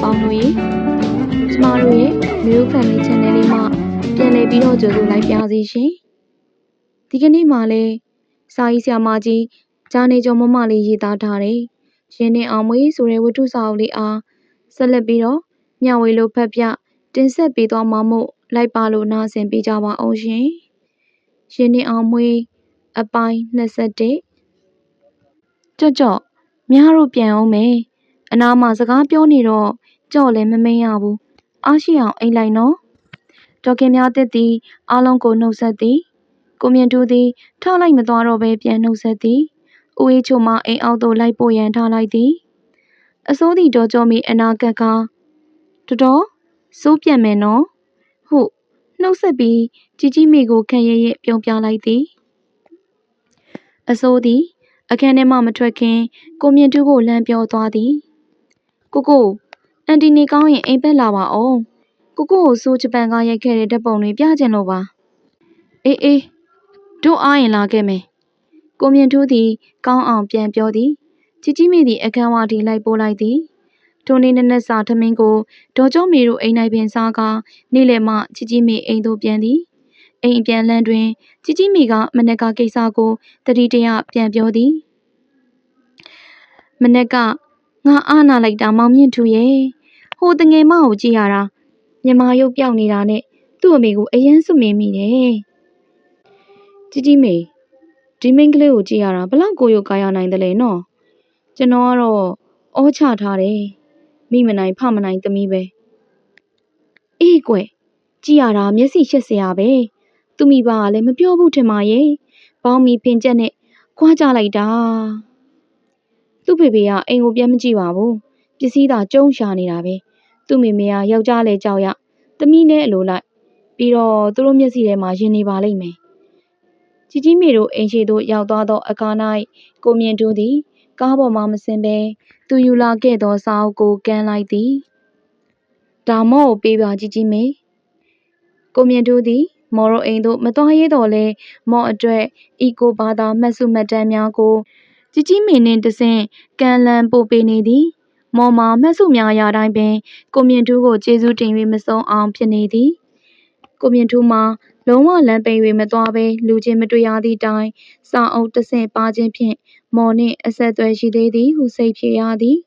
ပါနော်မျိုးမိသားစုပေါင်းတို့ရေကျမတို့ရဲ့မျိုး family channel လေးမှာပြန်လည်ပြီးတော့ကြိုဆိုလိုက်ပါစီရှင်ဒီကနေ့မှလည်းစာရေးဆရာမကြီးဂျာနေကျော်မမလေးရေးသားထားတဲ့ရင်းနှင်းအောင်မွေးဆိုတဲ့ဝတ္ထုစာအုပ်လေးအားဆက်လက်ပြီးတော့မျှဝေလို့ဖတ်ပြတင်ဆက်ပေးသွားမှာမို့လိုက်ပါလို့နားဆင်ပေးကြပါအောင်ရှင်ရင်းနှင်းအောင်မွေးအပိုင်း21ကြော့ကြော့မြားတို့ပြန်အောင်မယ်အနာမှာစကားပြောနေတော့ ကြော့လည်းမမိန်ရဘူးအားရှိအောင်အိမ်လိုက်နော်ဒေါခင်များတက်သည်အားလုံးကိုနှုတ်ဆက်သည်ကိုမြင့်တူသည်ထောက်လိုက်မသွားတော့ဘဲပြန်နှုတ်ဆက်သည်ဦးအေးချိုမှအိမ်အောက်သို့လိုက်ပို့ရန်ထားလိုက်သည်အစိုးသည်တော်ကြောမီအနာကကတော်တော်စိုးပြန်မယ်နော်ဟုတ်နှုတ်ဆက်ပြီးជីជីမိကိုခံရရပြုံးပြလိုက်သည်အစိုးသည်အခန်းထဲမှမထွက်ခင်ကိုမြင့်တူကိုလှမ်းပြောသွားသည်ကိုကို အန်တီနေကောင်းရင်အိမ်ဘက်လာပါအောင်ကိုကိုကိုစိုးဂျပန်ကရိုက်ခဲ့တဲ့ဓာတ်ပုံတွေပြချင်လို့ပါအေးအေးတို့အားရင်လာခဲ့မယ်ကိုမြင့်ထူးသည်ကောင်းအောင်ပြန်ပြောသည်ជីជីမိသည်အခန်းဝထိလိုက်ပို့လိုက်သည်ထိုနေ့နက်နက်စာထမင်းကိုဒေါ်ကျော်မီတို့အိမ်၌ပင်စားကာနေ့လယ်မှជីជីမိအိမ်သို့ပြန်သည်အိမ်ပြန်လန်းတွင်ជីជីမိကမနက်ကကိစ္စကိုတတိတရပြန်ပြောသည်မနက်ကငါအားနာလိုက်တာမောင်မြင့်ထူရဲ့ ဟိုတငယ်မကိုကြည့်ရတာမြမရုပ်ပြောက်နေတာနဲ့သူ့အမေကိုအယမ်းစွမင်မိတယ်ជីជីမေဒီမိန်းကလေးကိုကြည့်ရတာဘလောက်ကိုရုပ်ကားရနိုင်တယ်လဲနော်ကျွန်တော်ကတော့အောချထားတယ်မိမနိုင်ဖမနိုင်သမီးပဲအေးကွယ်ကြည့်ရတာမျက်စိရှက်စရာပဲသူမိဘကလည်းမပြောဘူးထင်ပါရဲ့ပေါင်းမီဖင်ချက်နဲ့ခွာကြလိုက်တာသူ့ဖေဖေကအိမ်ကိုပြန်မကြည့်ပါဘူးပစ္စည်းသာကျုံရှာနေတာပဲ သူ့မိမေကယောက်ျားလဲကြောက်ရသမီးလည်းအလိုလိုက်ပြီးတော့သူတို့မျက်စိထဲမှာရင်နေပါလိမ့်မယ်ជីជីမေတို့အိမ်ရှိသို့ရောက်သွားသောအခါ၌ကိုမြင့်တူးသည် ကားပေါ်မှမဆင်းဘဲသူယူလာခဲ့သောစာအုပ်ကိုကမ်းလိုက်သည်ဒါမော့ကိုပေးပါជីជីမေကိုမြင့်တူးသည် မော်ရိုအိမ်သို့မသွားရဲတော့လဲမော့အတွက်ဤကိုဘာသာမှတ်စုမှတ်တမ်းများကိုជីជីမေနှင့်တဆင့်ကန်လန်ပို့ပေးနေသည် မော်မှာမှတ်စုများရတိုင်းပင်ကိုမြင့်ထူးကိုကျေးဇူးတင်၍မဆုံးအောင်ဖြစ်နေသည်ကိုမြင့်ထူးမှာလုံးဝလမ်းပိန်၍မသွားဘဲလူချင်းမတွေ့ရသည့်တိုင်စာအုပ်တဆင့်ပါခြင်းဖြင့်မော်နှင့်အဆက်အသွယ်ရှိသေးသည်ဟုစိတ်ဖြစ်ရသည်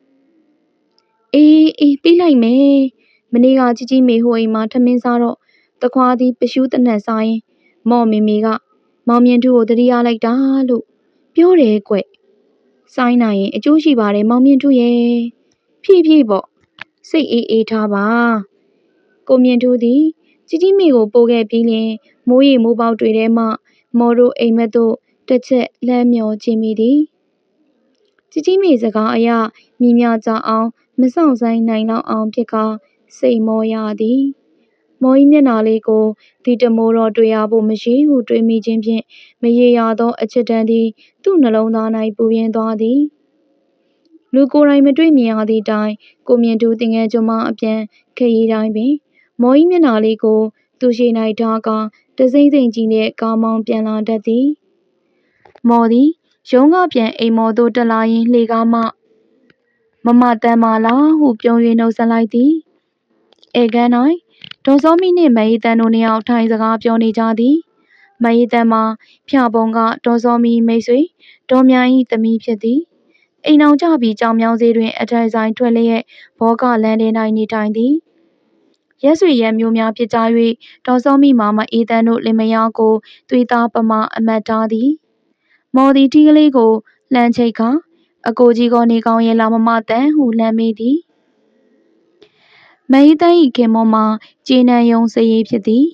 အေးအေးပြီးလိုက်မယ်မနေ့ကជីជីမေဟိုအိမ်မှာထမင်းစားတော့တခွားသည်ပရှူးတနက်စားရင်မော်မီမီကမောင်မြင့်ထူကိုတတိယလိုက်တာလို့ပြောတယ်ကွစိုင်းနိုင်ရင်အကျိုးရှိပါတယ်မောင်မြင့်ထူရဲ့ ဖြည့်ဖြည့်ပေါ့စိတ်အေးအေးထားပါကိုမြင့်ထူသည်ជីជីမိကိုပို့ခဲ့ပြီးလျှင်မိုးရီမိုးပေါက်တွေထဲမှမော်တို့အိမ်မက်သို့တစ်ချက်လှမ်းမျောခြင်းမိသည်ជីជីမိစကားအရမိမြကြအောင်မဆောင်ဆိုင်နိုင်တော့အောင်ဖြစ်ကာစိတ်မောရသည်မော်ဤမျက်နာလေးကိုဒီတမိုးတော့တွေ့ရဖို့မရှိဟုတွေးမိခြင်းဖြင့်မရေရာသောအချစ်တမ်းသည်သူ့နှလုံးသား၌ပူပြင်းသွားသည် လူကိုယ်တိုင်မတွေ့မြင်ရသည့်တိုင် ကိုမြင့်သူတင်ငယ်ကျွမ်းမအပြန် ခရီးတိုင်းပင် မော်ဤမျက်နာလေးကို သူရှိ၌ထားကာ တစိမ့်စိမ့်ကြီးနှင့် ကားမောင်းပြန်လာတတ်သည် မော်သည် ရုံးကပြန်အိမ်မော်သို့ တက်လာရင်း လှေကားမှ မမတန်မာလားဟု ပြုံး၍နှုတ်ဆက်လိုက်သည်ဧကန်၌ဒေါ်စောမီနှင့် မအေးတန်တို့နှစ်ယောက် ထိုင်စကားပြောနေကြသည် မအေးတန်မှာဖြာပုံက ဒေါ်စောမီမိတ်ဆွေ ဒေါ်မြိုင်၏သမီးဖြစ်သည် အိမ်အောင်ကြပြီးကြောင်မြောင်းစေးတွင်အထိုင်ဆိုင်ထွက်လျက်ဘောကလန်းထဲ၌နေထိုင်သည်ရက်ဆွေရက်မျိုးများဖြစ်ကြ၍ဒေါ်စောမီမာမအေးတန်းတို့လင်မယားကိုသွေးသားပမာအမတ်ထားသည်မော်ဒီထီးကလေးကိုလှမ်းချိတ်ခါအကိုကြီးကနေကောင်းရဲ့လာမမတန်ဟုလှမ်းမေးသည်မအေးတန်း၏ခင်မောမှာကျေနံယုံစရေးဖြစ်သည်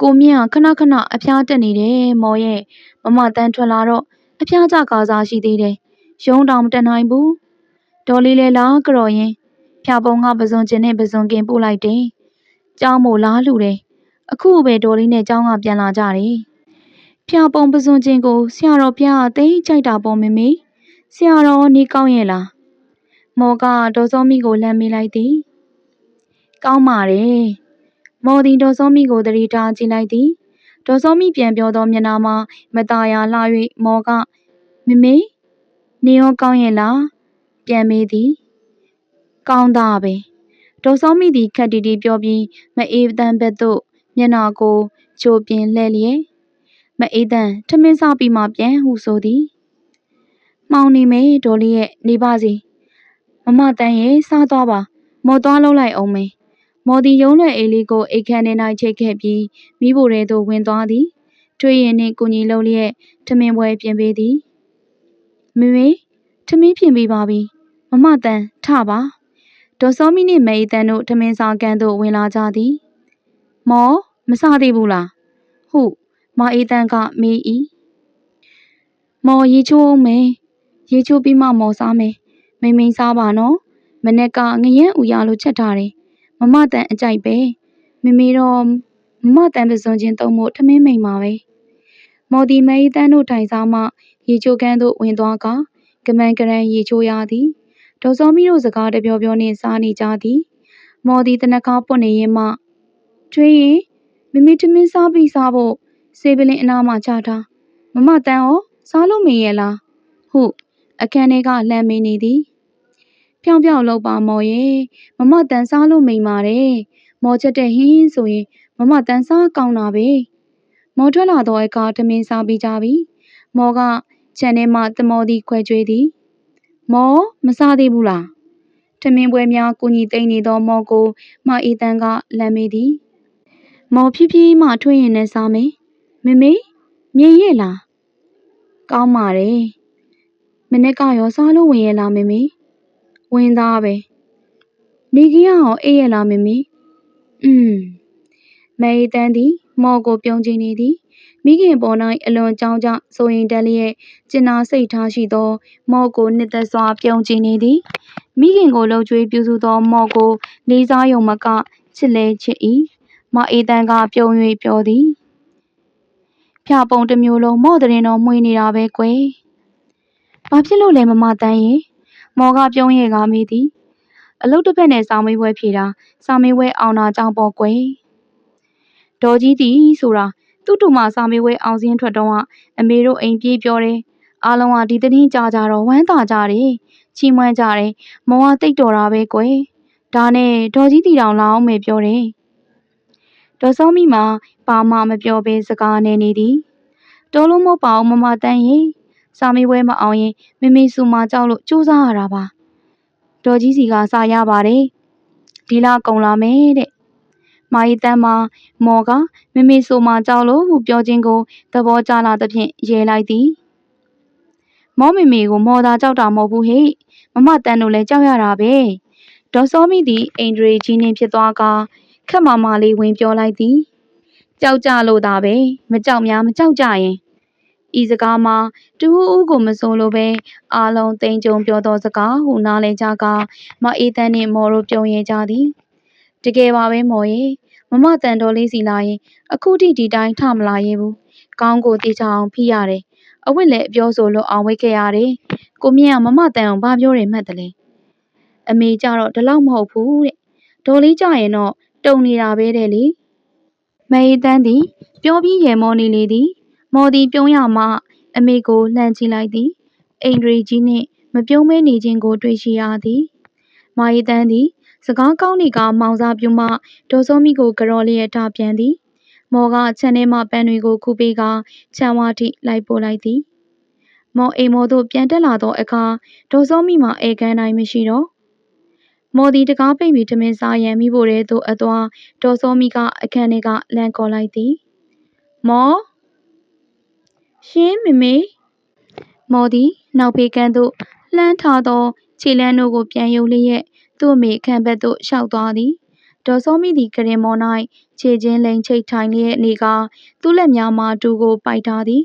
ကိုမြင့်ကခဏခဏအဖျားတက်နေတယ်မော်ရဲ့မမတန်ထွက်လာတော့အဖျားကြကားစားရှိသေးတယ် ရုံးတောင်မတက်နိုင်ဘူးဒေါ်လေးလဲလားကြော်ရင်ဖြာပုံကပစွန်ကျင်နဲ့ပစွန်ကင်ပို့လိုက်တယ်ကျောင်းမို့လားလူတယ်အခုပဲဒေါ်လေးနဲ့ကျောင်းကပြန်လာကြတယ်ဖြာပုံပစွန်ကျင်ကိုဆရာတော်ပြားသိကြိုက်တာပေါ့မမေဆရာတော်နေကောင်းရဲ့လားမော်ကဒေါ်စောမီကိုလှမ်းမေးလိုက်သည်ကောင်းပါတယ်မော်ဒီဒေါ်စောမီကိုတတိထားကြည့်လိုက်သည်ဒေါ်စောမီပြန်ပြောသောမျက်နှာမှာမตาရလှ၍မော်ကမမေ နေရောကောင်းရဲ့လားပြန်မေးသည်ကောင်းသားပဲဒေါ်စောမိသည်ခက်တီတီပြောပြီးမအေးတန်းဘက်သို့မျက်နှာကိုချိုးပြင်းလှဲလျက်မအေးတန်းထမင်းစားပြီးမှပြန်ဟုဆိုသည်မှောင်နေမေဒေါ်လေးရဲ့နေပါစီမမတန်းရဲ့စားသွားပါမော်သွားလုံးလိုက်အောင်မေမော်ဒီရုံးလွယ်အေးလေးကိုအိတ်ခမ်းထဲ၌ချိတ်ခဲ့ပြီးမိဖို့ထဲသို့ဝင်သွားသည်ထွေးရင်နှင့်ကိုကြီးလုံးလျက်ထမင်းပွဲပြင်ပေးသည် မေမေထမင်းပြင်ပေးပါပြီမမတန်းထပါဒေါ်စောမီနှင့်မေဤတန်းတို့ထမင်းစားကန်သို့ဝင်လာကြသည် မော်မစားသေးဘူးလားဟုမအေးတန်းကမေး၏မော်ရေချိုးအောင်မယ်ရေချိုးပြီးမှမော်စားမယ်မိန်မိန်စားပါနော်မနေ့ကငရမ်းဥရလို့ချက်ထားတယ်မမတန်အကြိုက်ပဲမမေတော့မမတန်ပစွန်ချင်းတုံးမို့ထမင်းမိန်ပါပဲမော်ဒီမေးတန်းတို့ထိုင်စားမှ ရေချိုးကန်းသို့ဝင်သွားကကမန်ကရန်ရေချိုးရသည်ဒေါ်စောမီတို့စကားတပြောပြောနှင့်စားနေကြသည်မော်ဒီတနကားပွတ်နေရင်မှထွေးရင်မမေထမင်းစားပြီးစားဖို့စေပလင်အနားမှာချထားမမတန်ရောစားလို့မရရဲ့လားဟုအခန်းထဲကလှမ်းမေးနေသည်ဖြောင်းဖြောင်းလောက်ပါမော်ရဲ့မမတန်စားလို့မိန်ပါတယ်မော်ချက်တဲ့ဟင်းဆိုရင်မမတန်စားကောင်းတာပဲမော်ထွက်လာတော့အခါထမင်းစားပြီးကြပြီမော်က ခြံထဲမှတမော်သည်ခွဲကြွေးသည်မော်မစားသေးဘူးလားထမင်းပွဲများကိုညီသိမ့်နေသောမော်ကိုမအေးတန်းကလမ်းမေးသည်မော်ဖြည်းဖြည်းမှထွေးရင်နဲ့စားမယ်မမေမြင်ရဲ့လားကောင်းပါတယ်မနေ့ကရောစားလို့ဝင်ရဲ့လားမမေဝင်သားပဲနေကြီးအောင်အေးရဲ့လားမမေอืมမေးတန်းသည်မော်ကိုပြုံးချနေသည် မိခင်ပေါ်၌အလွန်ကြောင်းကြဆိုရင်တက်လျက်ကျင်နာစိတ်ထားရှိသော မော့ကို နှစ်သက်စွာ ပြုံးချနေသည် မိခင်ကိုလှုပ်ကြွေးပြုစုသော မော့ကို လေးစားယုံမက ချစ်လဲချစ်၏မအေးတန်းကပြုံး၍ပြောသည်ဖြာပုံတစ်မျိုးလုံး မော့တဲ့တော်မှွေနေတာပဲကွယ် ဘာဖြစ်လို့လဲ မမတန်းရင်မော်က ပြုံးရဲ့ကမေးသည် အလုတ်တစ်ဖက်နဲ့ စာမေးပွဲဖြေတာ စာမေးပွဲအောင်တာကြောင့်ပေါ့ကွယ် ဒေါ်ကြီးတီဆိုတာ သူ့တူမစာမေးပွဲအောင်စင်းထွက်တော့ကအမေတို့အိမ်ပြေးပြောတယ်အားလုံးကဒီသတင်းကြားကြတော့ဝမ်းသာကြတယ်ချီးမွမ်းကြတယ်မောင်ကတိတ်တော်တာပဲကွယ်ဒါနဲ့ဒေါ်ကြီးတီတောင်လာအောင်မယ်ပြောတယ်ဒေါ်စောမီမှာပါမမပြောဘဲစကားနဲ့နေသည်တော်လုံးမပါအောင်မမတန်းရင်စာမေးပွဲမအောင်ရင်မမေစုမကြောက်လို့စူးစမ်းရတာပါဒေါ်ကြီးစီကစာရပါတယ်ဒီလကုံလာမယ်တဲ့ မာရီတန်းမှာမော်ကမမေဆိုမှကြောက်လို့ဟုပြောခြင်းကိုသဘောကျလာသဖြင့်ရဲလိုက်သည်မောမေမေကိုမော်သာကြောက်တာမဟုတ်ဘူးဟဲ့မမတန်းတို့လည်းကြောက်ရတာပဲဒေါ်စောမိသည်အိန္ဒြေကြီးနှင့်ဖြစ်သွားကခက်မာမာလေးဝင်ပြောလိုက်သည်ကြောက်ကြလို့သာပဲမကြောက်များမကြောက်ကြရင်ဤစကားမှာတူဦးကိုမစုံလို့ပဲအာလုံးတိမ်ကြုံပြောသောစကားဟုနားလဲကြကမအေးတန်းနှင့်မော်တို့ပြုံးရကြသည် တကယ်ပါပဲမော်ရဲ့မမတန်တော်လေးစီလာရင်အခုထိဒီတိုင်းထမလာရဲဘူးကောင်းကိုတေချအောင်ဖိရတယ်အဝတ်လည်းအပြောဆိုလို့အောင်ဝိတ်ခဲ့ရတယ်ကိုမြင့်ကမမတန်အောင်ဘာပြောတယ်မှတ်တယ်လဲအမေကြတော့ဒီလောက်မဟုတ်ဘူးတဲ့ဒေါ်လေးကြရင်တော့တုံနေတာပဲတဲ့လေမေးတန်းသည်ပြောပြီးရေမောနေလေသည်မော်သည်ပြုံးရမှအမေကိုလှမ်းကြည့်လိုက်သည်အိန္ဒြေကြီးနှင့်မပြုံးမဲနေခြင်းကို တွေ့ရှိရသည်မာရီတန်းသည် စကားကောင်းနေကမောင်စားပြူမှဒေါ်စောမိကိုကြော်လျက်ထားပြန်သည်မော်ကခြံထဲမှပန်းတွေကိုခုပေးကခြံဝါထိလိုက်ပို့လိုက်သည်မော်အိမ်မော်သို့ပြန်တက်လာသောအခါဒေါ်စောမိမှာအေကန်းတိုင်းမရှိတော့မော်ဒီတကားပိတ်ပြီးထမင်းစားရန်မိဖို့ရဲသို့အသွားဒေါ်စောမိကအခန်းထဲကလမ်းခေါ်လိုက်သည်မော်ရှင်မမေမော်ဒီနောက်ဖေးကန်းသို့လှမ်းထားသောခြေလမ်းတို့ကိုပြန်ယုံလျက် သူ့အမေခန့်ဘက်သို့ရှောက်သွားသည်ဒေါ်စောမိသည်ကရင်မော်၌ခြေချင်းလိန်ချိတ်ထိုင်လျက်နေကသူ့လက်များမှတူကိုပိုက်ထားသည်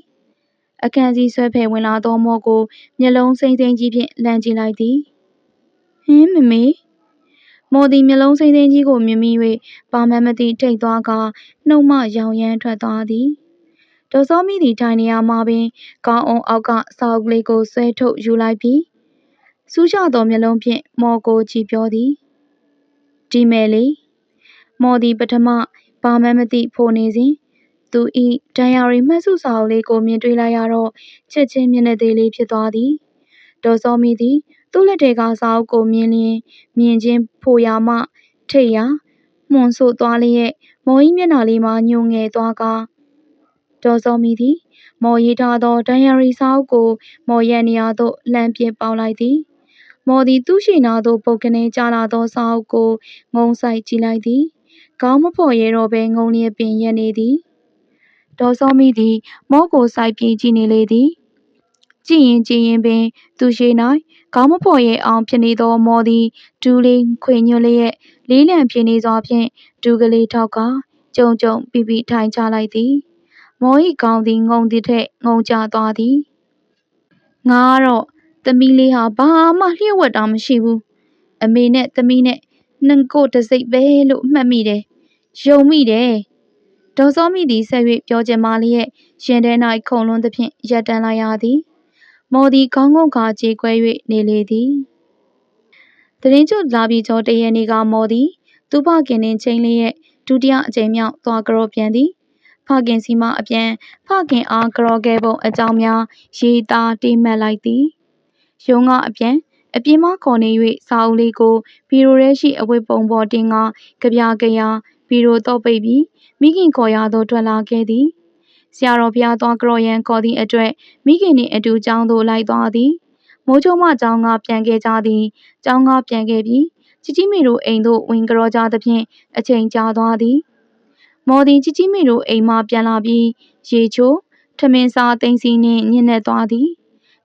အခန်းစီဆွဲဖယ်ဝင်လာသောမော်ကိုမျက်လုံးစိမ့်စိမ့်ကြီးဖြင့်လှမ်းကြည့်လိုက်သည်ဟင်းမမေမော်သည်မျက်လုံးစိမ့်စိမ့်ကြီးကိုမြင်မိ၍ဘာမှမသိထိတ်သွားကနှုတ်မှရောင်ရမ်းထွက်သွားသည်ဒေါ်စောမိသည်ထိုင်နေရာမှာပင်ကောင်းအောင်အောက်ကစောက်ကလေးကိုဆွဲထုတ်ယူလိုက်ပြီး စူးရှသောမျက်လုံးဖြင့်မော်ကိုကြည့်ပြောသည်ဒီမယ်လေမော်သည်ပထမဘာမှမသိဖိုနေစဉ်သူဤဒိုင်ယာရီမှတ်စုစာအုပ်လေးကိုမြင်တွေ့လိုက်ရတော့ချက်ချင်းမျက်နှာသေးလေးဖြစ်သွားသည်ဒေါ်စောမီသည်သူ့လက်ထဲကစာအုပ်ကိုမြင်လျင်မြင်ချင်းဖိုရာမှထိတ်ရာမွန်ဆို့သွားလျက်မော်ဤမျက်နှာလေးမှာညှိုငယ်သွားကားဒေါ်စောမီသည် မော်ရေးထားသောဒိုင်ယာရီစာအုပ်ကို မော်ရဲ့နေရာသို့လှမ်းပစ်ပေါက်လိုက်သည် မော်သည်သူ့ရှိနာသို့ပုတ်ကနေကျလာသောစာအုပ်ကိုငုံဆိုင်ကြည့်လိုက်သည်ခေါင်းမဖော်ရဲတော့ဘဲငုံလျက်ပင်ရက်နေသည်ဒေါ်စောမီသည်မော့ကိုစိုက်ပြီးကြည့်နေလေသည်ကြည့်ရင်ကြည့်ရင်ပင် သူရှိ၌ခေါင်းမဖော်ရဲအောင်ဖြစ်နေသောမော်သည်ဒူးလေးခွေညွှတ်လျက်လေးလံဖြစ်နေစွာဖြင့်ဒူးကလေးထောက်ကကြုံကြုံပြပြထိုင်ချလိုက်သည်မော်၏ခေါင်းသည်ငုံသည်ထက်ငုံကျသွားသည်ငါကတော့ သမီးလေးဟာဘာမှလျှို့ဝှက်တာမရှိဘူးအမေနဲ့သမီးနဲ့နှင်ကိုတစိတ်ပဲလို့မှတ်မိတယ်ယုံမိတယ်ဒေါ်စောမိသည်ဆက်၍ပြောချင်မှလျက်ရင်ထဲ၌ခုန်လွန်းသဖြင့်ရပ်တန်းလိုက်ရသည်မော်သည်ခေါင်းငုံခါကြေကွဲ၍နေလေသည်တရင်ကျွတ်လာပြီးကျော်တရနေ့ကမော်သည်သူ့ဖခင်နှင့်ချိန်လျက်ဒုတိယအကြိမ်မြောက်သွားကြောပြန်သည်ဖခင်စီမအပြန်ဖခင်အားကြောခဲ့ပုံအကြောင်းများရေးသားတိမှတ်လိုက်သည် ရုံးကအပြန်အပြင်မှခေါ်နေ၍စာအုပ်လေးကိုဘီရိုထဲရှိအဝတ်ပုံပေါ်တင်ကကြပြကြရာဘီရိုတော့ပိတ်ပြီးမိခင်ခေါ်ရသို့ထွက်လာခဲ့သည်ဆရာတော်ဘုရားသွားကြော်ရန်ခေါ်သည့်အတွက်မိခင်နှင့်အတူကျောင်းသို့လိုက်သွားသည်မိုးချုံမကျောင်းကပြန်ခဲ့ကြသည်ကျောင်းကပြန်ခဲ့ပြီးချီချီမီတို့အိမ်သို့ဝင်ကြောကြသဖြင့်အချိန်ကြာသွားသည်မော်ဒီချီချီမီတို့အိမ်မှပြန်လာပြီးရေချိုးထမင်းစာသိမ်းစီနှင့်ညှင်းနှက်သွားသည်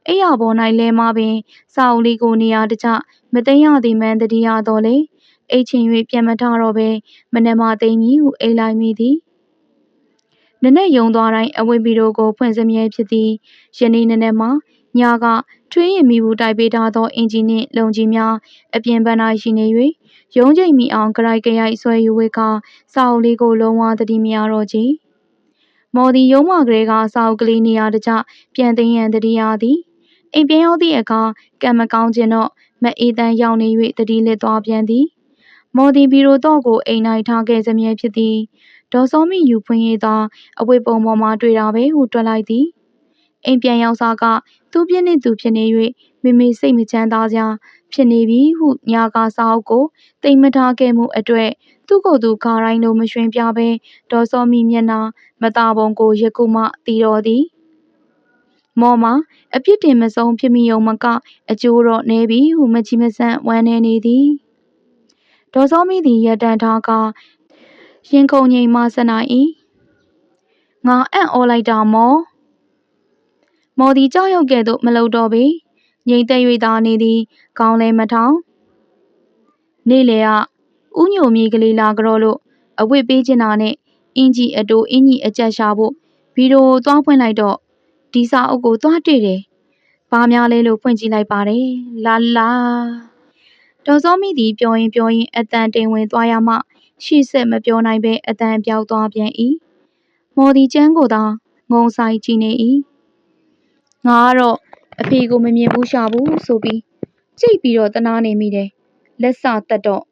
အိယာပေါ်၌လဲမပင်စာအုပ်လေးကိုနေရာတကျမသိမ်းရသည်မှန်တည်းရတော့လေအိတ်ချင်၍ပြန်မထတော့ပဲမနက်မှသိမ်းမည်ဟုအိတ်လိုက်မိသည်နနက်ယုံသွားတိုင်းအဝိပီတို့ကိုဖွင့်စမြဲဖြစ်သည်ယနေ့နနက်မှညကထွေးရင်မိဘူးတိုက်ပေးထားသောအင်ဂျင်နှင့်လုံကြီးများအပြင်ပန်း၌ရှိနေ၍ရုံးချိန်မီအောင်ကြိုက်ကြိုက်ဆွဲယူဝေကစာအုပ်လေးကိုလုံးဝသတိမရတော့ကြမော်ဒီရုံးမကလေးကစာအုပ်ကလေးနေရာတကျပြန်သိမ်းရန်တတိယသည် အိမ်ပြန်ရောက်သည့်အခါကံမကောင်းခြင်းတော့မအေးတန်းရောက်နေ၍တတိလစ်သွားပြန်သည်မော်ဒီဘီရိုတော့ကိုအိမ်၌ထားခဲ့စမြဲဖြစ်သည်ဒေါ်စောမီယူဖွင့်ရသာအဝတ်ပုံပေါ်မှာတွေ့တာပဲဟုတွက်လိုက်သည်အိမ်ပြန်ရောက်စားကသူပြင်းနေသူဖြစ်နေ၍မိမိစိတ်မချမ်းသာစရာဖြစ်နေပြီဟုညာကစာအုပ်ကိုတိမ်မထားခဲ့မှုအတွေ့သူ့ကိုယ်သူခါတိုင်းလိုမရွှင်ပြပဲဒေါ်စောမီမျက်နှာမသာပုံကိုယခုမှတည်တော်သည် မော်မှာအပြစ်တင်မဆုံးဖြစ်မိုံမကအကျိုးတော့နေပြီဟုမချီမဆန့်ဝမ်းနေနေသည်ဒေါ်စောမီသည်ရတန်ထားကရင်ခုန်ငိမ်မှစနိုင်၏ငါအံ့ဩလိုက်တာမော်မော်သည်ကြောက်ရွံ့ကဲ့သို့မလုပ်တော့ပေငိမ့်သက်၍သာနေသည်ခေါင်းလဲမထောင်နေလေကဥညိုမြေကလေးလာကြောလို့အဝတ်ပေးချင်တာနဲ့အင်ကြီးအတိုးအင်ကြီးအကြက်ရှာဖို့ဗီဒီယိုသွားဖွင့်လိုက်တော့ ဒီစာအုပ်ကိုသွားတွေ့တယ်။ဘာများလဲလို့ဖွင့်ကြည့်လိုက်ပါတယ်။လာလာဒေါ်စောမိသည်ပြောရင်ပြောရင်အတန်တင်ဝင်သွားရမှရှေ့ဆက်မပြောနိုင်ပဲအတန်ပြောက်သွားပြန်၏။မော်ဒီကျန်းကိုသာငုံဆိုင်ကြည့်နေ၏။ငါကတော့အဖေကိုမမြင်ဘူးရှာဘူးဆိုပြီးကြိတ်ပြီးတော့တနာနေမိတယ်။လက်စတက်တော့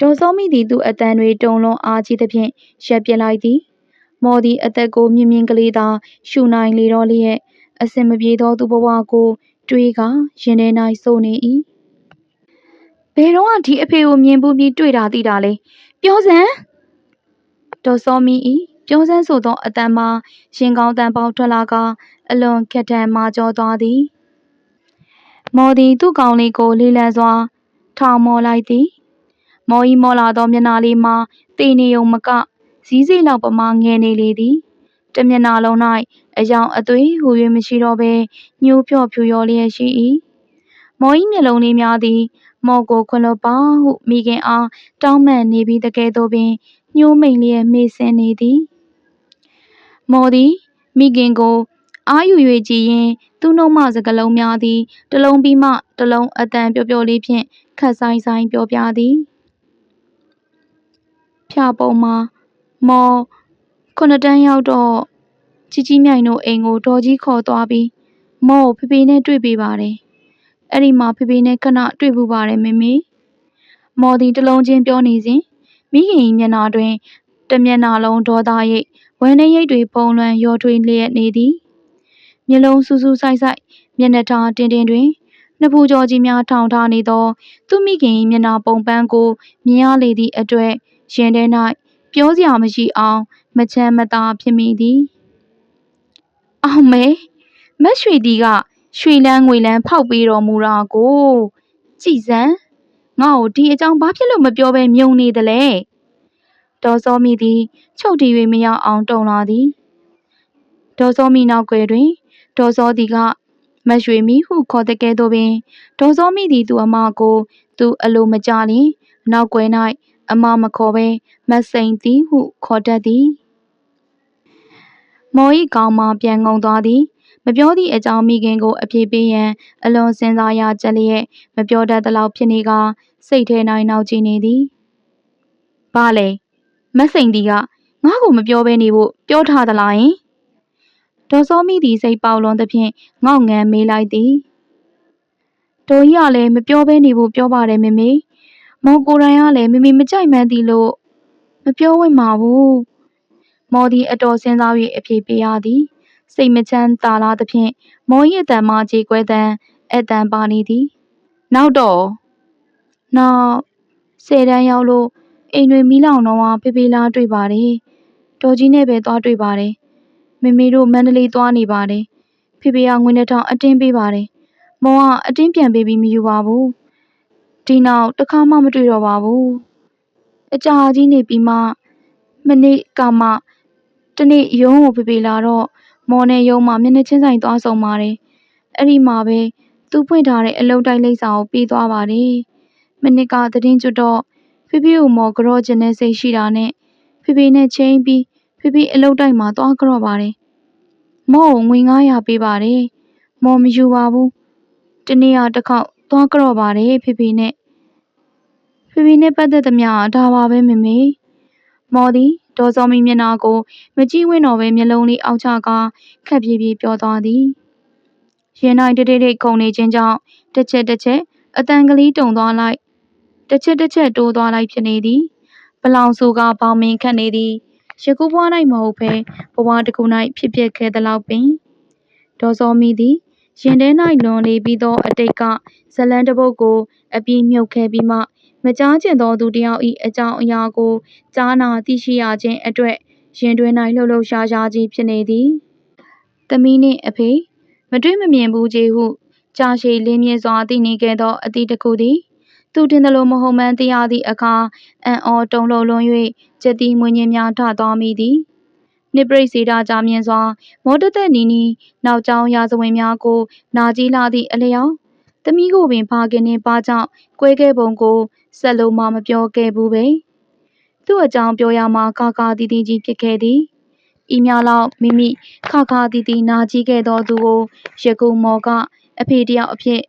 ဒေါ်စောမိသည်သူ့အတန်တွေတုံလုံးအားကြီးသဖြင့်ရက်ပြစ်လိုက်သည်။ မော်သည်အသက်ကိုမြင်မြင်ကလေးသာရှူနိုင်လေတော့လျက်အစင်မပြေသောသူဘဝကို တွေးကရင်ထဲ၌စိုးနေ၏ဘယ်တော့ဒီအဖေကိုမြင်ဘူးပြီးတွေ့တာသိတာလဲပြောစမ်းဒေါ်စောမီဤပြောစမ်းဆိုသောအတန်မှာရင်ကောင်းတန်ပေါက်ထွက်လာကအလွန်ခက်ထန်မာကျော်သွားသည်မော်သည်သူ့ကောင်လေးကိုလေးလံစွာ ထောင်မော်လိုက်သည်မော်ဤမော်လာသောမျက်နှာလေးမှာတေနေုံမက ဇီးစိလောက်ပမာငယ်နေလေသည်တမျက်နှာလုံး၌အယောင်အသွေးဟူ၍မရှိတော့ဘဲညှိုးဖြော့ဖြူရောလျက်ရှိ၏မော်ဤမျက်လုံးလေးများသည် မော်ကိုခွလွတ်ပါဟုမိခင်အားတောင်းပန်နေပြီးတကယ်တော့ပင်ညှိုးမိန်လျက်မေ့ဆင်းနေသည်မော်သည်မိခင်ကိုအာယူ၍ကြည်ရင်သူ့နှုတ်မှစကလုံးများသည်တလုံးပြီးမှတလုံးအတန်ပျော့ပျော့လေးဖြင့်ခတ်ဆိုင်ဆိုင်ပြောပြသည်ဖြာပုံမှာ မော်ခုနှစ်တန်းရောက်တော့ ကြီးကြီးမြိုင်တို့အိမ်ကို ဒေါ်ကြီးခေါ်သွားပြီး မော်ကိုဖေဖေနဲ့တွေ့ပေးပါတယ် အဲ့ဒီမှာ ဖေဖေနဲ့ခဏတွေ့ဘူးပါတယ်မေမေ မော်သည်တလုံးချင်းပြောနေစဉ် မိခင်၏မျက်နှာတွင်တမျက်နှာလုံး ဒေါသရိပ် ဝမ်းနှရိပ်တွေ ပုံလွှမ်းရောထွေးလျက်နေသည် မျက်လုံးစူးစူးဆိုင်ဆိုင်မျက်နှာထားတင်းတင်းတွင်နှစ်ဖူးကြောကြီးများ ထောင်ထားနေသော သူမိခင်၏မျက်နှာပုံပန်းကို မြင်ရလေသည့်အတွက် ရင်ထဲ၌ ပြောစရာမရှိအောင် မချမ်းမသာဖြစ်မိသည်။အောင်မေမက်ရွှေတီကရွှေလန်းငွေလန်းဖောက်ပေးတော်မူတာကိုကြည်စမ်းငါ့ကိုဒီအကြောင်းဘာဖြစ်လို့မပြောဘဲမြုံနေသလဲဒေါ်စောမိသည်ချုပ်တီ၍မရအောင်တုံလာသည်ဒေါ်စောမိနောက်ွယ်တွင်ဒေါ်စောသည်ကမရွှေမီဟုခေါ်တဲ့ကဲ့သို့ပင်ဒေါ်စောမိသည်သူအမကို သူအလိုမကြလျင်နောက်ွယ်၌ အမမခေါ်ဘဲမစိန်သည်ဟုခေါ်တတ်သည်မော်ဤကောင်းမှပြန်ငုံသွားသည်မပြောသည့်အကြောင်းမိခင်ကိုအပြေပေးရန်အလွန်စဉ်းစားရကြလျက်မပြောတတ်သလောက်ဖြစ်နေကစိတ်ထဲ၌နောက်ကျနေသည်။ဘာလဲမစိန်တီကငါ့ကိုမပြောဘဲနေဖို့ပြောထားသလားယင်ဒေါ်စောမိသည်စိတ်ပေါလွန်သဖြင့်ငေါက်ငန်းမေးလိုက်သည်ဒေါ်ကြီးကလည်းမပြောဘဲနေဖို့ပြောပါတယ်မေမေ မော်ကိုယ်တိုင်ကလည်းမေမေမကြိုက်မှန်းသည်လို့မပြောဝင့်ပါဘူးမော်သည်အတော်စဉ်းစား၍အပြေပေးရသည်စိတ်မချမ်းသာလာသဖြင့်မော်၏အတန်မှကြေကွဲတန်အတန်ပါနေသည်နောက်တော့နောက်ဆယ်တန်းရောက်လို့အိမ်တွေမီးလောင်တော့ဖေဖေလားတွေ့ပါတယ်ဒေါ်ကြီးနဲ့ပဲသွားတွေ့ပါတယ်မေမေတို့မန္တလေးသွားနေပါတယ်ဖေဖေကငွေနဲ့ထောင်အတင်းပေးပါတယ်မောင်ကအတင်းပြန်ပေးပြီးမယူပါဘူး ဒီနောက်တစ်ခါမှမတွေ့တော့ပါဘူးအကြာကြီးနေပြီးမှမနေ့ကမှတနေ့ရုံးကိုဖေဖေလာတော့မော်နဲ့ရုံးမှမျက်နှာချင်းဆိုင်သွားဆုံပါတယ်အဲ့ဒီမှာပဲသူဖွင့်ထားတဲ့အလုပ်တိုက်လိပ်စာကိုပေးသွားပါတယ်မနစ်ကသတင်းကျွတ်တော့ဖေဖေကိုမော်ကြော့ကျင်တဲ့စိတ်ရှိတာနဲ့ဖေဖေနဲ့ချင်းပြီးဖေဖေအလုပ်တိုက်မှာသွားကြော့ပါတယ်မော့ကိုငွေ900ပေးပါတယ်မော်မယူပါဘူးတနေ့ကတစ်ခေါက် သွားကြော့ပါတယ်ဖေဖေနဲ့ဖေဖေနဲ့ပတ်သက်သမျှဒါပါပဲမမေမော်သည်ဒေါ်စောမီမျက်နှာကိုမကြည့်ဝင့်တော့ပဲမျက်လုံးလေးအောက်ချကာခက်ပြေးပြေးပြောသွားသည်ရင်၌တတိတိတ်ခုန်နေခြင်းကြောင့်တစ်ချက်တစ်ချက်အတန်ကလေးတုံသွားလိုက်တစ်ချက်တစ်ချက်တိုးသွားလိုက်ဖြစ်နေသည်ပလောင်ဆိုကပေါင်မင်ခတ်နေသည်ရကူဘွား၌မဟုတ်ဘဲဘဝတစ်ခု၌ဖြစ်ပျက်ခဲ့သလောက်ပင်ဒေါ်စောမီသည် ရင်ထဲ၌လွန်နေပြီးသောအတိတ်ကဇလန်းတစ်ပုဒ်ကို အပြင်းမြုပ်ခဲ့ပြီးမှ မကြားကျင်သောသူတစ်ယောက်၏အကြောင်းအရာကို ကြားနာသိရှိရခြင်းအတွက် ရင်တွင်၌လှုပ်လှုပ်ရှားရှားကြီးဖြစ်နေသည်။သမီးနှင့်အဖေ မတွေ့မမြင်ဘူးကြီးဟု ကြာရှည်လင်းမြင့်စွာ သိနေခဲ့သော အသည့်တစ်ခုသည် သူတင်သလို မဟုတ်မှန်းသိရသည့်အခါ အံ့ဩတုန်လှုပ်လွန်၍ကြက်တီမွေးညင်းများ ထသွားမိသည်။ နှစ်ပရိစေတာကြာမြင့်စွာ မောတသက်နီနီနောက်ကျောင်းရာဇဝင်များကို နာကြီးလာသည့်အလျောက်သမီးကိုပင်ဖခင်နှင့်ပါကြောင့်ကွဲခဲ့ပုံကိုဆက်လုံးမမပြောခဲ့ဘူးပဲသူ့အကြောင်းပြောရမှာခါခါတီးတီးကြီးဖြစ်ခဲ့သည်ဤများလောက်မိမိခါခါတီးတီးနာကြီးခဲ့သောသူကိုရကူမော်ကအဖေတယောက်အဖြစ်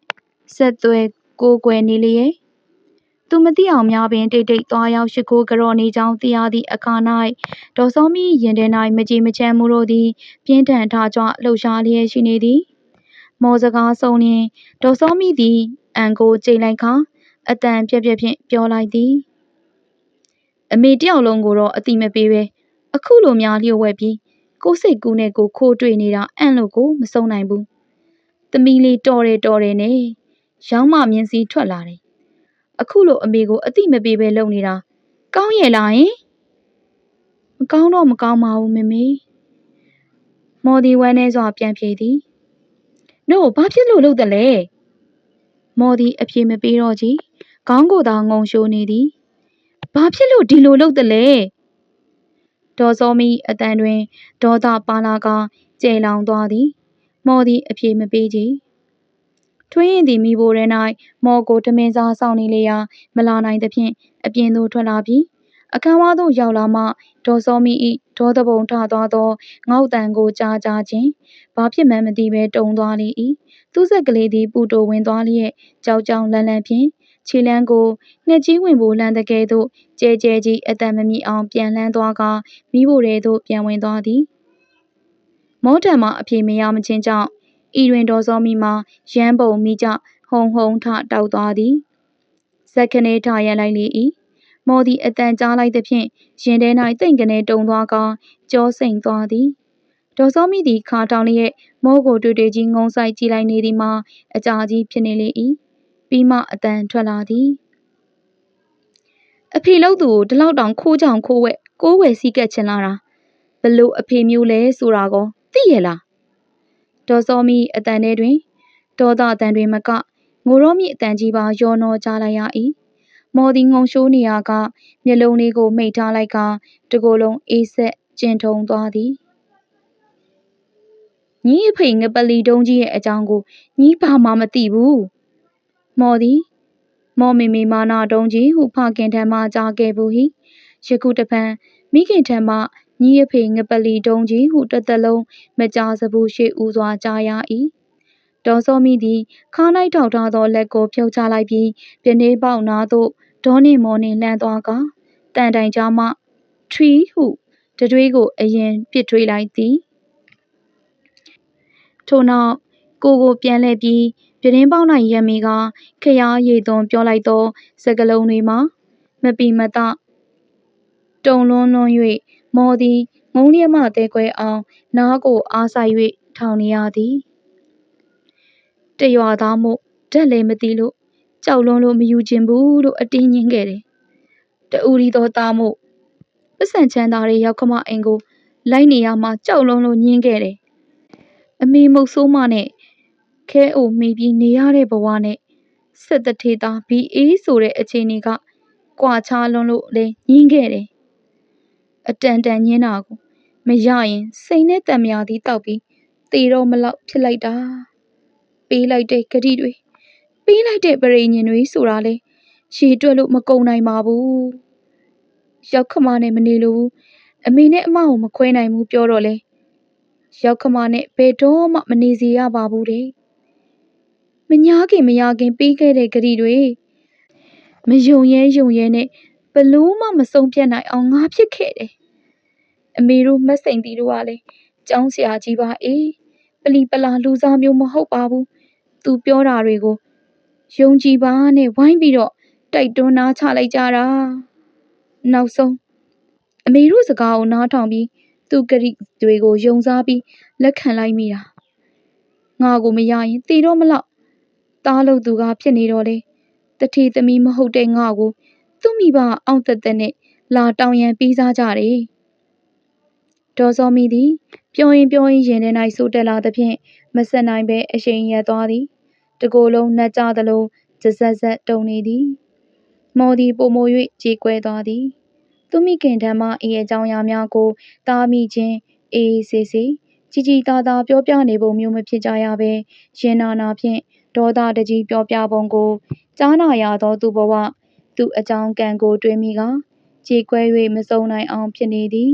ဆက်သွဲကိုးကွယ်နေလျက် သူမသိအောင်များပင်တိတ်တိတ်သွားရောက်ရှိခိုးကြော်နေကြောင်းသိရသည့်အခါ၌ဒေါ်စောမီရင်ထဲ၌မကြည်မချမ်းမှုတို့သည် ပြင်းထန်ထကြွလှုပ်ရှားလျက်ရှိနေသည်မော်စကားဆုံးလျင်ဒေါ်စောမီသည်အန်ကိုကြိတ်လိုက်ခါအတန်ပြက်ပြက်ဖြင့်ပြောလိုက်သည်အမေတယောက်လုံးကိုတော့အတိမပေးပဲအခုလိုများလျှို့ဝှက်ပြီးကိုစိတ်ကူးနဲ့ကိုခိုးတွေ့နေတာအံ့လို့ကိုမစုံနိုင်ဘူးသမီးလေးတော်တယ်တော်တယ်နဲ့ရောင်းမမြင်းစည်းထွက်လာတယ် အခုလိုအမေကိုအတိမပေးပဲလုပ်နေတာကောင်းရဲ့လားယင်မကောင်းတော့မကောင်းပါဘူးမမေမော်ဒီဝမ်းနေစွာပြန်ပြေသည်နို့ဘာဖြစ်လို့လုပ်တယ်လဲမော်ဒီအပြေမပေးတော့ကြီးခေါင်းကိုသာငုံရှိုးနေသည်ဘာဖြစ်လို့ဒီလိုလုပ်တယ်လဲဒေါ်စောမီအတန်တွင်ဒေါသပါလာကကျေလောင်သွားသည်မော်သည်အပြေမပေးကြ ထွင်းရင်သည်မိဘရဲ၌မော်ကိုတမင်စားဆောင်နေလေရာမလာနိုင်သဖြင့်အပြင်သို့ထွက်လာပြီးအခန်းဝါသို့ရောက်လာမှဒေါ်စောမီ၏ဒေါသပုံထသွားသောငေါက်တန်ကိုကြားကြားချင်းဘာဖြစ်မှန်းမသိဘဲတုံသွားလေ၏သူ့ဆက်ကလေးသည်ပူတိုဝင်သွားလျက်ကြောက်ကြောင်လန့်လန့်ဖြင့်ခြေလမ်းကိုငှက်ကြီးဝင်ဖို့လှမ်းတဲ့ကဲ့သို့ကျဲကျဲကြီးအတန်မမီအောင်ပြန်လှမ်းသွားကမိဖို့တဲသို့ပြန်ဝင်သွားသည်မောတံမှအပြေမရမချင်းကြောင့် ဤတွင်ဒေါ်စောမီမှာရမ်းပုံမိကြဟုံဟုံထတောက်သွားသည်ဇက်ခနေထရန်လိုက်လေ၏မော်သည်အတန်ကြားလိုက်သဖြင့်ရင်ထဲ၌တိတ်ကနေတုံသွားကကြောစိန်သွားသည်ဒေါ်စောမိသည်ခါတောင်လျက်မောကိုတွေ့တွေ့ကြီးငုံဆိုင်ကြည့်လိုက်နေသည်မှာအကြာကြီးဖြစ်နေလေ၏ပြီးမှအတန်ထွက်လာသည်အဖေလို့သူကိုဒီလောက်တောင်ခိုးကြောင်ခိုးဝဲကိုးဝဲစီးကက်ချင်လာတာဘလို့အဖေမျိုးလဲဆိုတာကောသိရဲ့လား ဒေါ်စောမီအတန်ထဲတွင်ဒေါသအတန်တွင်မကငိုရောမြင့်အတန်ကြီးပါရောနှောကြားလိုက်ရ၏မော်ဒီငုံရှိုးနေရကမျက်လုံးလေးကိုမိတ်ထားလိုက်ကတကိုယ်လုံးအေးဆက်ကျင်ထုံသွားသည်ညီအဖေငပလီတုံးကြီးရဲ့အကြောင်းကိုညီဘာမှမသိဘူးမော်သည်မော်မေမေမာနာတုံးကြီးဟုဖခင်ထံမှကြားခဲ့ဘူးဟိယခုတပံမိခင်ထံမှ ညီအဖေငပလီတုံးကြီးဟုတစ်သက်လုံးမကြားစဘူးရှိဦးစွာကြားရ၏ဒေါ်စောမိသည်ခါးလိုက်ထောက်ထားသောလက်ကိုဖြုတ်ချလိုက်ပြီးပြနေပေါက်နာသို့ဒေါနှင့်မော်နှင့်လှမ်းသွားကတန်တိုင်ကြားမှထရီဟုတတွေးကိုအရင်ပစ်ထွေးလိုက်သည်ထို့နောက်ကိုကိုပြန်လှည့်ပြီးပြတင်းပေါက်၌ရက်မိကခရားရည်သွန်ပြောလိုက်သောစကလုံးတွေမှာမပီမတတုံလွန်းလွန်း၍ မော်သည်ငုံလျက်မှတဲခွဲအောင် နားကိုအားဆိုင်၍ထောင်နေရသည်တရွာသားမို့ဓက်လည်းမသိလို့ကြောက်လွန်းလို့မယူခြင်းဘူးလို့အတင်းညင်းခဲ့တယ်တူရီသောသားမို့ပတ်စံချမ်းသာတဲ့ရောက်ခမအိမ်ကိုလိုက်နေရမှကြောက်လွန်းလို့ညင်းခဲ့တယ်အမေမုတ်ဆိုးမနဲ့ခဲအိုမိပြီးနေရတဲ့ဘဝနဲ့ဆက်တထေသားဘီအေးဆိုတဲ့အခြေအနေကကွာခြားလွန်းလို့လေညင်းခဲ့တယ် အတန်တန်ညင်းတာကိုမရရင်စိတ်နဲ့တံမြာသည်တောက်ပြီးတေတော့မလောက်ဖြစ်လိုက်တာပေးလိုက်တဲ့ဂတိတွေပေးလိုက်တဲ့ပရိညင်တွေဆိုတာလေရေတွက်လို့မကုံနိုင်ပါဘူးရောက်ခမနဲ့မနေလို့ဘူးအမေနဲ့အမကိုမခွဲနိုင်ဘူးပြောတော့လေရောက်ခမနဲ့ဘယ်တော့မှမနေစီရပါဘူးတဲ့မညာခင်မရခင်ပေးခဲ့တဲ့ဂရီတွေမယုံရဲယုံရဲနဲ့ဘလို့မှမဆုံးပြတ်နိုင်အောင်ငါဖြစ်ခဲ့တယ် အမေတို့မစိန်တီတို့ကလည်းကျောင်းဆရာကြီးပါအေးပလီပလာလူစားမျိုးမဟုတ်ပါဘူးသူပြောတာတွေကိုယုံကြည်ပါနဲ့ဝိုင်းပြီးတော့တိုက်တွန်းနားချလိုက်ကြတာနောက်ဆုံးအမေတို့စကားကိုနားထောင်ပြီးသူကတိတွေကိုယုံစားပြီးလက်ခံလိုက်မိတာငါကိုမရရင်တည်တော့မလောက်တားလို့သူကဖြစ်နေတော့လေတတိသမီးမဟုတ်တဲ့ငါကိုသူ့မိဘအောင်သက်သက်နဲ့လာတောင်းရန်ပြီးစားကြတယ် ဒေါ်စောမီသည် ပြောရင်ပြောရင်ရင်ထဲ၌ဆိုးတက်လာသဖြင့်မဆက်နိုင်ပဲအရှိန်ရက်သွားသည်တကိုယ်လုံးနှက်ကြသလိုဇက်ဇက်ဇက်တုံနေသည်မော်သည်ပုံမို၍ကြေကွဲသွားသည်သူမိခင်ထံမှအေးအကြောင်းအရာများကိုတားမိခြင်းအေးစေစေကြီးကြီးသားသားပြောပြနေပုံမျိုးမဖြစ်ကြရပဲရင်နာနာဖြင့်ဒေါသတကြီးပြောပြပုံကိုကြားနာရသောသူဘဝသူအကြောင်းကံကို တွေးမိကကြေကွဲ၍မစုံနိုင်အောင်ဖြစ်နေသည်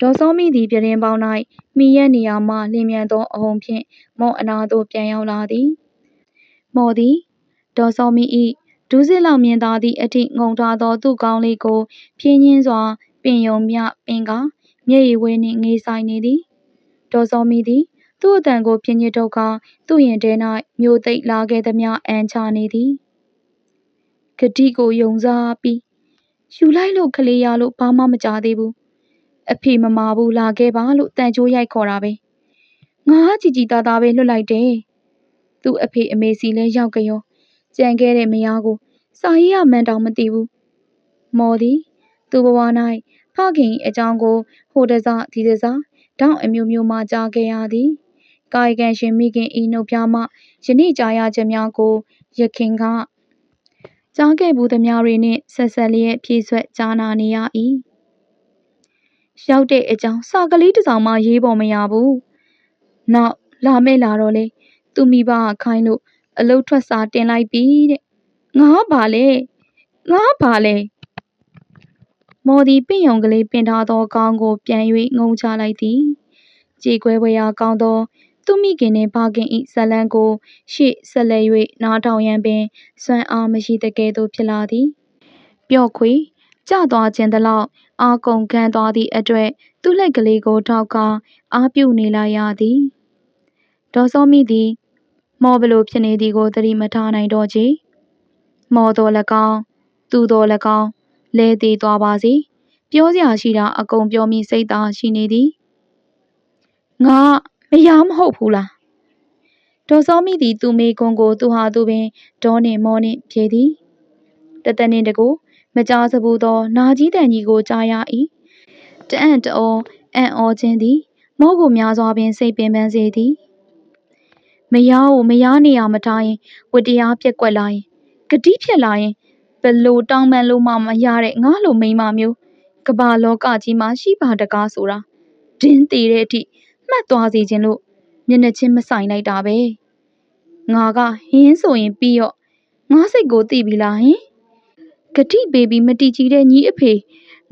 ဒေါ်စောမိသည် ပြတင်းပေါင်း၌မိရက်နေရာမှ လျင်မြန်သောအဟုန်ဖြင့် မော့အနာသို့ ပြန်ရောက်လာသည် မော်သည် ဒေါ်စောမိ၏ဒူးစစ်လောက်မြင်သာသည့်အထိ ငုံထားသော သူ့ကောင်းလေးကို ဖြင်းညင်းစွာ ပင်ယုံမြပင်ကမျက်ရည်ဝဲနှင့် ငေးဆိုင်နေသည် ဒေါ်စောမိသည် သူ့အတန်ကို ဖြင်းညစ်ထုတ်ကာ သူ့ရင်ထဲ၌မျိုးသိပ်လာခဲ့သမျှအန်ချနေသည် ဂတိကို ယုံစားပြီး ယူလိုက်လို့ ကလေးရလို့ ဘာမှ မကြသေးဘူး အဖေမမာဘူးလာခဲ့ပါလို့တန်ချိုးရိုက်ခေါ်တာပဲငါကြည်ကြည်သားသားပဲလွတ်လိုက်တယ်သူ့အဖေအမေစီလဲရောက်ကြရောကြံခဲ့တဲ့မယားကိုစာရေးရမှန်းတောင်မသိဘူးမော်သည်သူ့ဘဝ၌ဖခင်အကြောင်းကိုဟိုတစားဒီတစားတောင်းအမျိုးမျိုးမှကြားခဲ့ရသည်ကာယကံရှင်မိခင်ဤနှုတ်ပြမှယနေ့ကြားရခြင်းများကိုရခင်ကကြားခဲ့ဘူးသမျှတွေနှင့်ဆက်ဆက်လျက်ဖြည့်ဆွက်ကြားနာနေရ၏ ရောက်တဲ့အကြောင်းစာကလေးတစ်စောင်မှရေးပေါ်မရဘူးနောက်လာမဲ့လာတော့လေသူမိဘကခိုင်းလို့အလုတ်ထွက်စာတင်လိုက်ပြီတဲ့ငါဘာလဲငါဘာလဲမော်ဒီပင့်ယုံကလေးပင်ထားသောကောင်းကိုပြန်၍ငုံချလိုက်သည်ကြေကွဲဝဲရာကောင်းသောသူမိခင်နှင့်ဖခင်၏ဇလံကို ရှေ့ဆက်လက်၍နားထောင်ရန်ပင်စွမ်းအားမရှိတကယ်သို့ဖြစ်လာသည်ပျော့ခွေ ကြသွားခြင်းတလောက်အာကုန်ခံသွားသည့်အတွက်သူ့လက်ကလေးကိုထောက်ကာအားပြုနေလိုက်ရသည်ဒေါ်စောမိသည် မော်ဘလိုဖြစ်နေသည်ကိုသတိမထားနိုင်တော့ချေမော်တော်၎င်းသူတော်၎င်းလဲသေးသွားပါစေပြောစရာရှိတာအကုန်ပြောမိစိတ်သာရှိနေသည်ငါမရမဟုတ်ဘူးလားဒေါ်စောမိသည်သူမေကွန်ကိုသူဟာသူပင်ဒေါနှင့်မောနှင့်ဖြေသည်တသက်နှင့်တကူ မကြားစဘူးသော နာကြီးတန်ကြီးကိုကြားရ၏တအံ့တအောအံ့ဩခြင်းသည်မောကိုများစွာပင်စိတ်ပင်ပန်းစေသည်မယားကိုမယားနေရမထားရင်ဝတ္တရားပြက်ကွက်လာရင်ဂတိဖြစ်လာရင်ဘယ်လိုတောင်းပန်လို့မှမရတဲ့ငါလိုမိန်းမမျိုးကမ္ဘာလောကကြီးမှာရှိပါတကားဆိုတာဒင်းသေးတဲ့အထိမှတ်သွားစေခြင်းလို့မျက်နှာချင်းမဆိုင်လိုက်တာပဲငါကဟင်းဆိုရင်ပြီးတော့ငါစိတ်ကိုသိပြီလားဟင် ဂတိပေးပြီးမတီကြီးတဲ့ညီအဖေ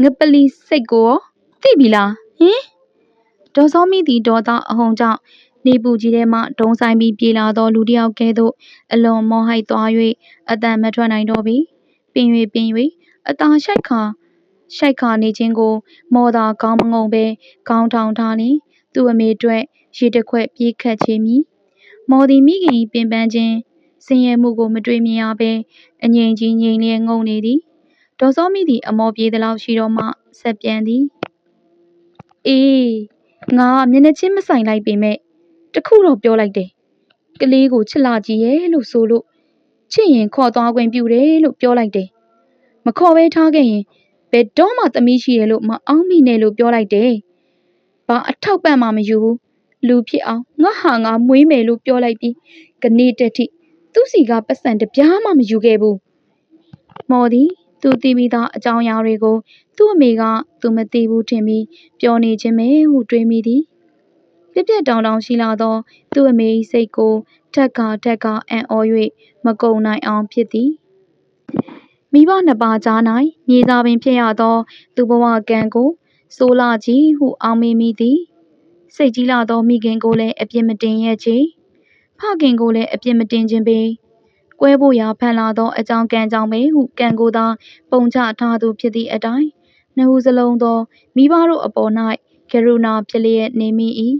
ငပလီစိတ်ကိုရောသိပြီလားဟင်ဒေါ်စောမိသည်ဒေါသအဟုန်ကြောင့်နေပူကြီးထဲမှဒုံဆိုင်ပြီးပြေးလာသောလူတစ်ယောက်ကဲ့သို့အလွန်မောဟိုက်သွား၍အတန်မထွက်နိုင်တော့ပြီပင်၍ပင်၍အသာရှိုက်ခါရှိုက်ခါနေခြင်းကိုမော်သာကောင်းမငုံပဲခေါင်းထောင်ထားလျင်သူ့အမေအတွက်ရေတစ်ခွက်ပြေးခတ်ချေမည်မော်သည်မိခင်၏ပင်ပန်းခြင်းဆ င်းရဲမှုကို မတွေ့မြင်ရဘဲ အငြိမ်ကြီးငြိမ်လျက်ငုံနေသည် ဒေါ်စောမိသည် အမော်ပြေးသလောက်ရှိတော့မှ ဆက်ပြန်သည် အေး ငါမျက်နှာချင်းမဆိုင်လိုက်ပေမဲ့တခုတော့ပြောလိုက်တယ် ကလေးကို ချစ်လာကြည့်ရဲ့လို့ဆိုလို့ ချစ်ရင်ခေါ်သွားခွင့်ပြုတယ်လို့ ပြောလိုက်တယ် မခေါ်ဘဲထားခဲ့ရင် ဘယ်တော့မှ သမီးရှိရလို့ မအောင်မိနဲ့လို့ ပြောလိုက်တယ် ဘာအထောက်ပံ့မှ မယူဘူး လူဖြစ်အောင် ငါဟာငါမွေးမယ်လို့ ပြောလိုက်ပြီး ကနေ့တက်ထိ သူ့စီကပတ်စံတပြားမှမယူခဲ့ဘူးမော်သည်သူသိပြီးသားအကြောင်းအရာတွေကို သူ့အမေကသူမသိဘူးထင်ပြီးပြောနေခြင်းပဲဟုတွေးမိသည်ပြက်ပြက်တောင်တောင်ရှိလာသော သူ့အမေ၏စိတ်ကိုထက်ကထက်ကအံ့ဩ၍မကုံနိုင်အောင်ဖြစ်သည်မိဘနှစ်ပါးကြား၌မြေစာပင်ဖြစ်ရသော သူဘဝကံကိုဆိုလာကြီးဟုအောင်းမေမိသည်စိတ်ကြီးလာသောမိခင်ကိုလည်းအပြစ်မတင်ရဲ့ချေ ဖခင်ကိုလည်းအပြစ်မတင်ခြင်းပေကွဲဖို့ရာဖန်လာသောအကြောင်းကံကြောင့်ပဲဟုကံကိုသာပုံချထားသူဖြစ်သည့်အတိုင်းနှစ်ဟုစလုံးသောမိဘတို့အပေါ်၌ကရုဏာဖြစ်လျက်နေမိ၏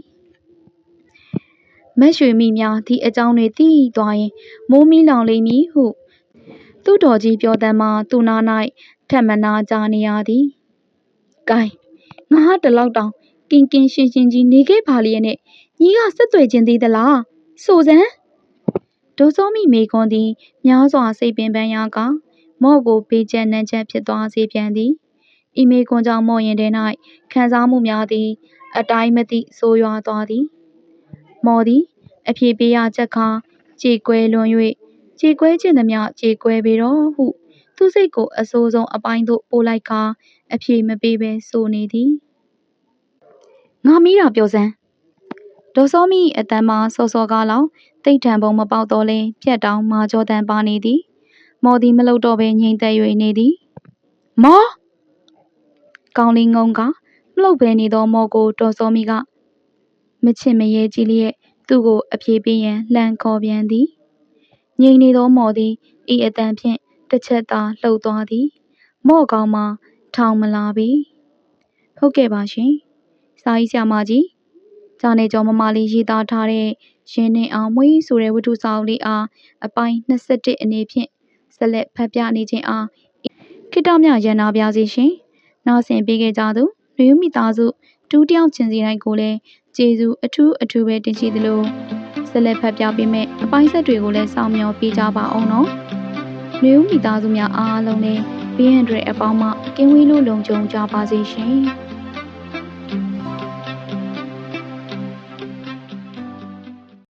မက်ရွှေမိများဒီအကြောင်းတွေသိသွားရင်မိုးမီးလောင်လိမ့်မည်ဟု သူ့တော်ကြီးပြောတမ်းမှသူနာ၌ထက်မနာကြနေရသည်။ကဲငါဟာတလောက်တောင်ကင်ကင်ရှင်ရှင်ကြီးနေခဲ့ပါလျက်နဲ့ညီကဆက်သွယ်ခြင်းသေးသလား ဆိုစမ်းဒေါ်စောမိမေခွန်သည်များစွာစိတ်ပင်ပန်းရာကမော့ကိုပေးချက်နှံချက်ဖြစ်သွားစေပြန်သည်ဤမေခွန်ကြောင့်မော့ရင်ထဲ၌ခံစားမှုများသည် အတိုင်းမသိဆိုးရွားသွားသည်မော်သည်အဖြေပေးရချက်ခါကြေကွဲလွန်၍ကြေကွဲခြင်းသမျှကြေကွဲပေတော့ဟု သူစိတ်ကိုအဆိုးဆုံးအပိုင်းသို့ပို့လိုက်ခါအဖြေမပေးဘဲဆိုနေသည်ငါမီးတာပြောစမ်း ဒေါ်စောမီအတန်မှာစောစောကားလောက်တိတ်ထန်ပုံမပေါက်တော့လဲပြက်တောင်မာကြောတန်ပါနေသည်မော်သည်မလုတော့ဘဲငြိမ်သက်၍နေသည်မော်ကောင်းလေးငုံကမလုတ်ဘဲနေသောမော်ကိုဒေါ်စောမီကမချစ်မရဲကြည့်လျက်သူ့ကိုအပြေးပေးရန်လှန်ခေါ်ပြန်သည်ငြိမ်နေသောမော်သည်ဤအတန်ဖြင့်တစ်ချက်သာလှုပ်သွားသည်မော့ကောင်းမှထောင်မလာပြီဟုတ်ကဲ့ပါရှင်စာရေးဆရာမကြီး ဂျာနေကျော်မမလေးရေးသားထားတဲ့ရင်းနှင်းအောင်မွေးဆိုတဲ့ဝတ္ထုစာအုပ်လေးအားအပိုင်း21အနေဖြင့်ဆက်လက်ဖတ်ပြနေခြင်းအားခိတ္တမြရန်နာပြစီရှင်နောက်ဆင်ပေးခဲ့ကြသူလူမိသားစုတူးတယောက်ချင်းစီတိုင်းကိုလည်းကျေးဇူးအထူးအထူးပဲတင်ရှိသလိုဆက်လက်ဖတ်ပြပေးမယ့်အပိုင်းဆက်တွေကိုလည်းစောင့်မျှော်ပေးကြပါအောင်နော်။လူမိသားစုများအားလုံးလည်းဘေးရန်တွေအပေါင်းမှကင်းဝေးလို့လုံခြုံကြပါစေရှင်။